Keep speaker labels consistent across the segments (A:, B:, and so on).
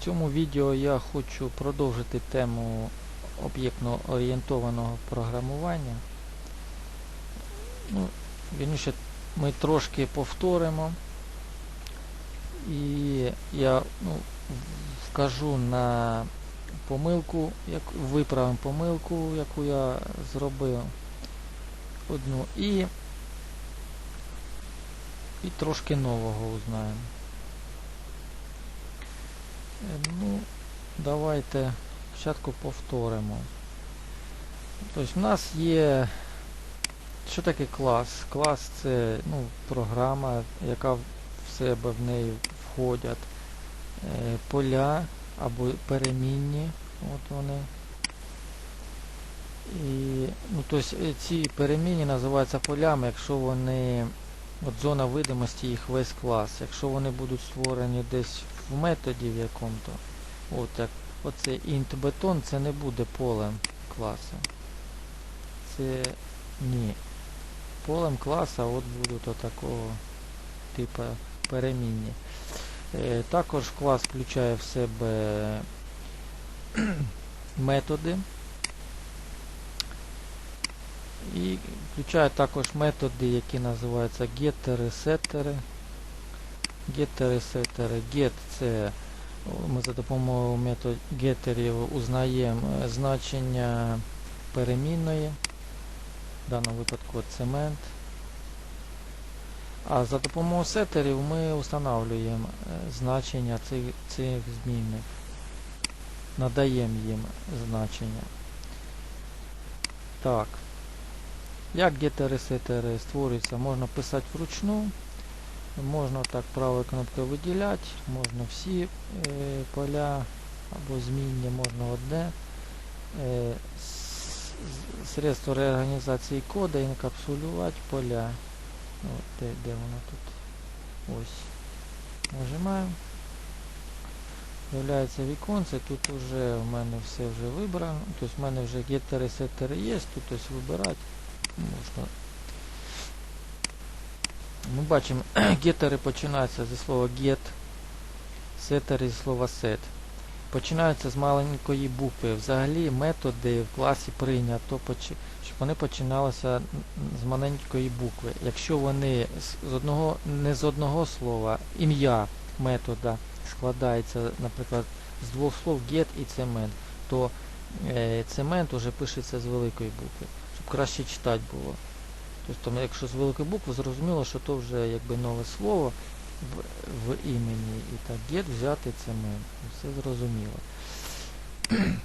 A: В цьому відео я хочу продовжити тему об'єктно орієнтованого програмування. Ну, вірніше, ми трошки повторимо. І я ну, вкажу на помилку, як, виправимо помилку, яку я зробив одну, і, і трошки нового узнаємо. Е, Ну, давайте спочатку повторимо. Тобто в нас є. Що таке клас? Клас це ну, програма, яка в себе в неї входять е, поля або перемінні. От вони. І, ну, тобто, е, ці перемінні називаються полями, якщо вони. От зона видимості їх весь клас. Якщо вони будуть створені десь в методі в якому-то, от як оце int бетон, це не буде полем класу. Це ні. Полем класа от будуть отакого типу перемінні. Е, також клас включає в себе методи. І включає також методи, які називаються геттери, сеттери. Сеттери. Get це ми за допомогою метод геттерів узнаємо е, значення перемінної. В даному випадку цемент. А за допомогою сеттерів ми встановлюємо е, значення цих, цих змінних. Надаємо їм значення. Так. Як гетери сетери створюються, можна писати вручну, можна так правою кнопкою виділяти, можна всі е, поля або змінні, можна одне. Е, средство реорганізації кода інкапсулювати поля. От, де, де воно тут? Ось. Нажимаємо. З'являється віконце, тут вже в мене все вже вибрано. Тобто в мене вже геттери, сеттери є, тут ось вибирати можна. Ми бачимо, геттери починаються зі слова get, сеттери зі слова set. Починаються з маленької букви. Взагалі методи в класі прийнято, щоб вони починалися з маленької букви. Якщо вони з одного, не з одного слова, ім'я метода складається, наприклад, з двох слов get і цемент, то е, цемент уже пишеться з великої букви, щоб краще читати було. Тобто, якщо з великої букви, зрозуміло, що то вже якби нове слово в, в імені. І так, get взяти цемент. Все зрозуміло.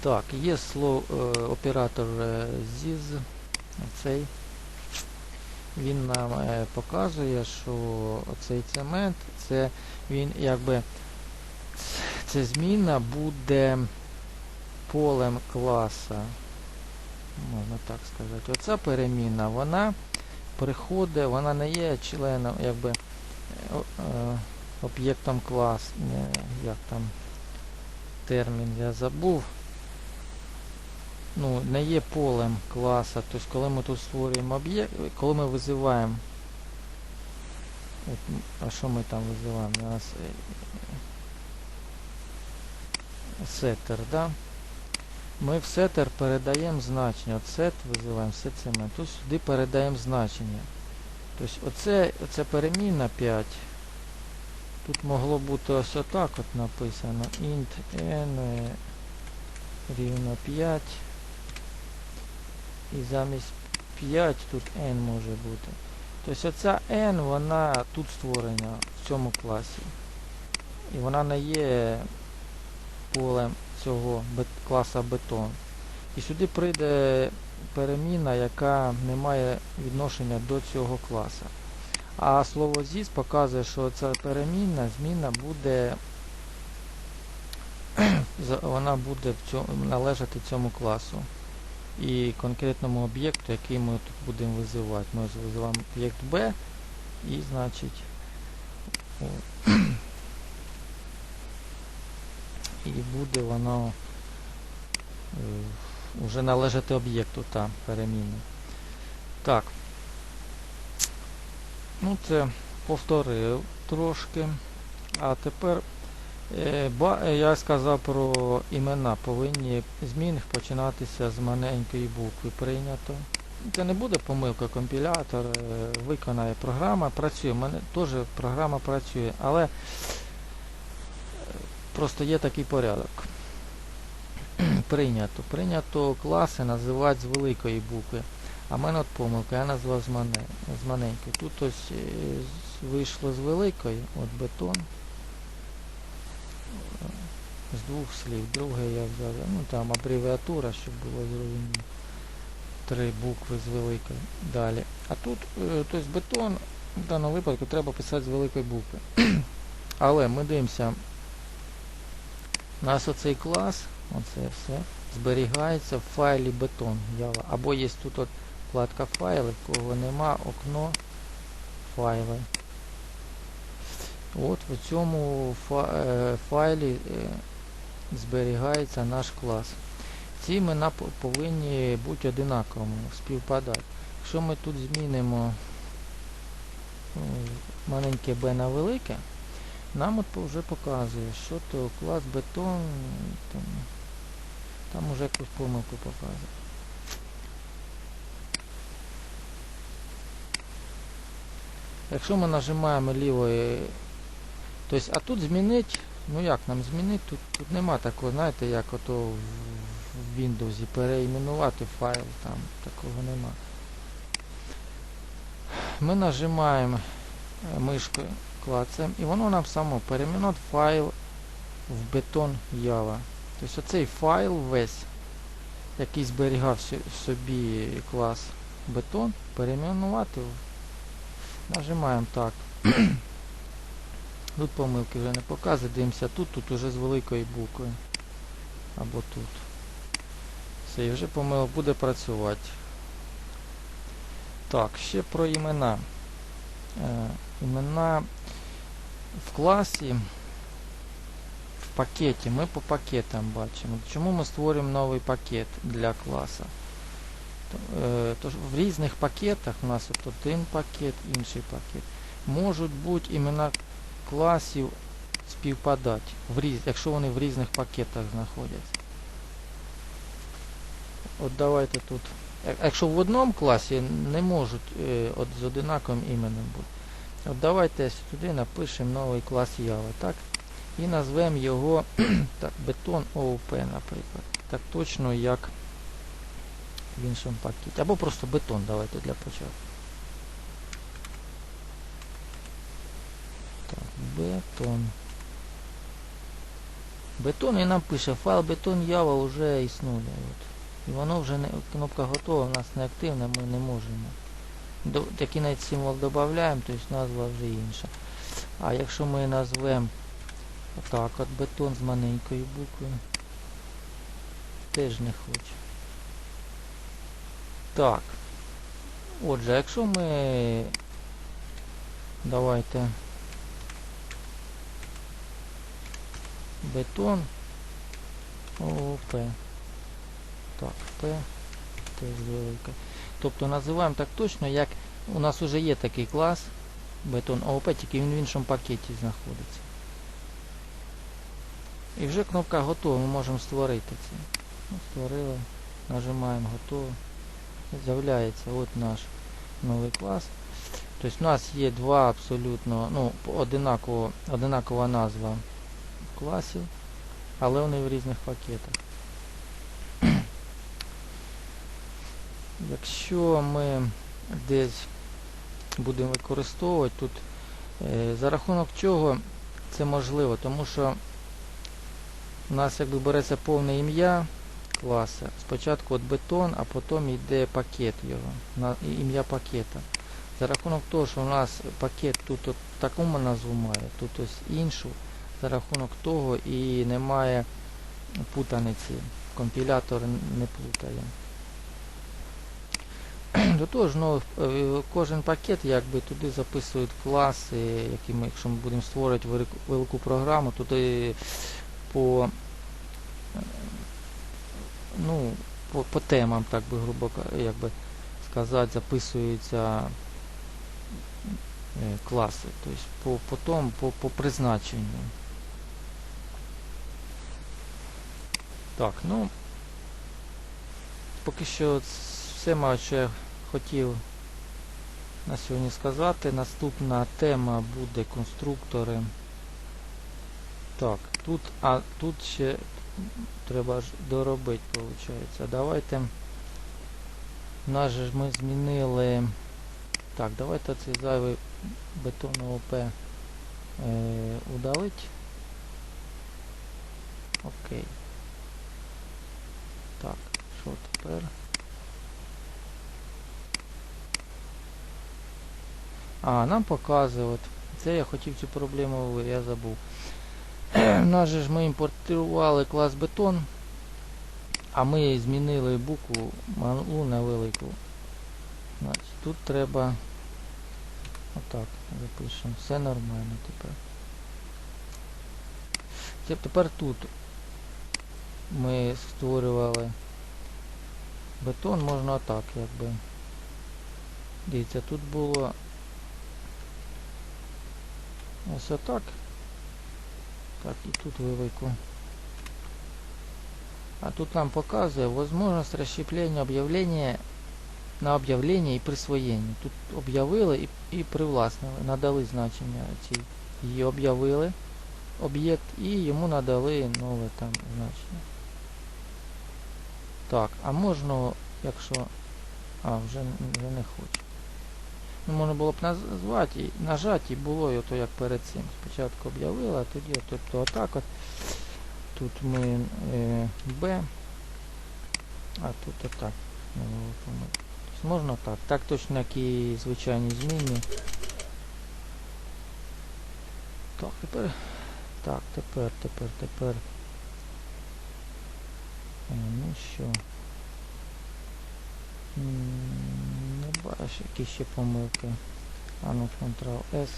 A: так, є слово, е, оператор е, цей. Він нам е, показує, що цей цемент, це він якби ця зміна буде полем класа. Можна так сказати. Оця переміна, вона приходить, вона не є членом, якби е, об'єктом клас, не, як там термін я забув. Ну, не є полем класа. Тобто, коли ми тут створюємо об'єкт, коли ми визиваємо. А що ми там визиваємо? У нас е, е, сеттер, да? Ми в сеттер передаємо значення. От сет визиваємо ми. Тут сюди передаємо значення. Тобто оце, оце перемінна 5. Тут могло бути ось отак от написано. int n рівно 5. І замість 5 тут n може бути. Тобто оця n, вона тут створена в цьому класі. І вона не є полем цього класа бетон. І сюди прийде переміна, яка не має відношення до цього класа. А слово ZIS показує, що ця перемінна зміна буде вона буде в цьому, належати цьому класу і конкретному об'єкту, який ми тут будемо визивати. Ми визиваємо об'єкт B і значить і буде воно е, вже належати об'єкту та переміни. Так. Ну це повторив трошки. А тепер Е, е, Я сказав про імена. Повинні зміни починатися з маленької букви. Прийнято. Це не буде помилка, компілятор е, виконає програма, працює. У мене теж програма працює, але е, просто є такий порядок. Прийнято. Прийнято класи називати з великої букви. А в мене от помилка, я назвав з, мане, з маленької. Тут ось е, вийшло з великої, от бетон. З двох слів. Друге я взяв, ну там абревіатура, щоб було зрозуміло. Три букви з великої. Далі. А тут, е, тобто бетон, в даному випадку треба писати з великої букви. Але ми дивимося, у нас оцей клас, оце все, зберігається в файлі бетон. Або є тут от вкладка файли, кого нема, окно, файли. От в цьому е, файлі е, зберігається наш клас. Ці імена повинні бути одинаковими, співпадати. Якщо ми тут змінимо маленьке b на велике, нам от вже показує, що то клас бетон, там, там уже якусь помилку показує. Якщо ми нажимаємо лівою, тобто, а тут змінити, ну як нам змінити, тут, тут нема такого, знаєте, як ото в, в Windows переіменувати файл, там такого нема. Ми нажимаємо е, мишкою, клацаємо, і воно нам само перейменує файл в бетон Java. Тобто оцей файл весь, який зберігав собі клас бетон, перейменувати Нажимаємо так. Тут помилки вже не показує, дивимося тут, тут уже з великої букви. Або тут. Все, і вже помилок буде працювати. Так, ще про імена. Е, імена в класі, в пакеті, ми по пакетам бачимо. Чому ми створюємо новий пакет для е, Тож в різних пакетах у нас от один пакет, інший пакет. Можуть бути імена класів співпадати, в різ... якщо вони в різних пакетах знаходяться. От давайте тут. Якщо в одному класі не можуть е, от з одинаковим іменем бути. От давайте сюди напишемо новий клас Java, так? І назвемо його бетон ООП, наприклад. Так точно як в іншому пакеті. Або просто бетон давайте для початку. Так, бетон. Бетон і нам пише файл бетон Java вже існує. От. І воно вже не кнопка готова, у нас не активна, ми не можемо. Такий навіть символ додаємо, тобто назва вже інша. А якщо ми назвемо так от бетон з маленької букви, теж не хоче. Так. Отже, якщо ми давайте бетон ООП. Так, П теж велика. Тобто називаємо так точно, як у нас вже є такий клас бетон ООП, тільки він в іншому пакеті знаходиться. І вже кнопка готова, ми можемо створити це. Ну, Створили, нажимаємо готово. З'являється от наш новий клас. Тобто у нас є два абсолютно, ну, одинаково, одинакова назва класів, але вони в різних пакетах. Якщо ми десь будемо використовувати тут, е, за рахунок чого це можливо, тому що у нас якби береться повне ім'я класа. Спочатку от бетон, а потім йде пакет його, ім'я пакета. За рахунок того, що у нас пакет тут от таку назву має, тут ось іншу, за рахунок того і немає путаниці. Компілятор не плутає. До того ж, ну, е, кожен пакет якби туди записують класи, які ми, якщо ми будемо створювати велику, програму, туди по, е, ну, по, по темам, так би грубо ка- як би сказати, записуються е, класи. Тобто по, по, тому, по, по призначенню. Так, ну поки що все я хотів на сьогодні сказати. Наступна тема буде конструктори. Так, тут, а тут ще треба ж доробити, виходить. Давайте. Нас же ми змінили. Так, давайте цей зайвий бетон ОП е, удалить. Окей. Так, що тепер? А, нам показує, от. Це я хотів цю проблему, я забув. Нас же ж ми імпортували клас бетон, а ми змінили букву малу на велику. Значить, тут треба отак запишемо. Все нормально тепер. Те- Тепер тут ми створювали бетон, можна отак, якби. Дивіться, тут було ось отак. Так, і тут велику. А тут нам показує возможность расщепления об'явлення на об'явлення і присвоєння. Тут об'явили і, і привласнили, надали значення цій. Її об'явили об'єкт і йому надали нове там значення. Так, а можна, якщо... А, вже, вже не хочу. Ну, можна було б назвати нажати, було і ото як перед цим. Спочатку об'явили, а тоді тобто отак от. Тут ми е, Б, а тут отак. Помилки. Тобто Можна так. Так точно, як і звичайні змінні. Так, тепер. Так, тепер, тепер, тепер. Е, ну що. Бачиш, які ще помилки. А ну, Ctrl-S.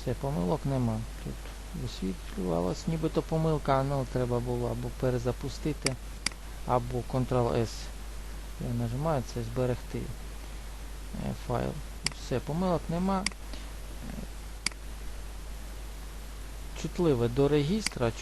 A: Все, помилок нема. Тут висвітлювалась нібито помилка, ну треба було або перезапустити, або Ctrl-S. Я нажимаю це зберегти е, файл. Все, помилок нема. Е, Чутливе до регістра,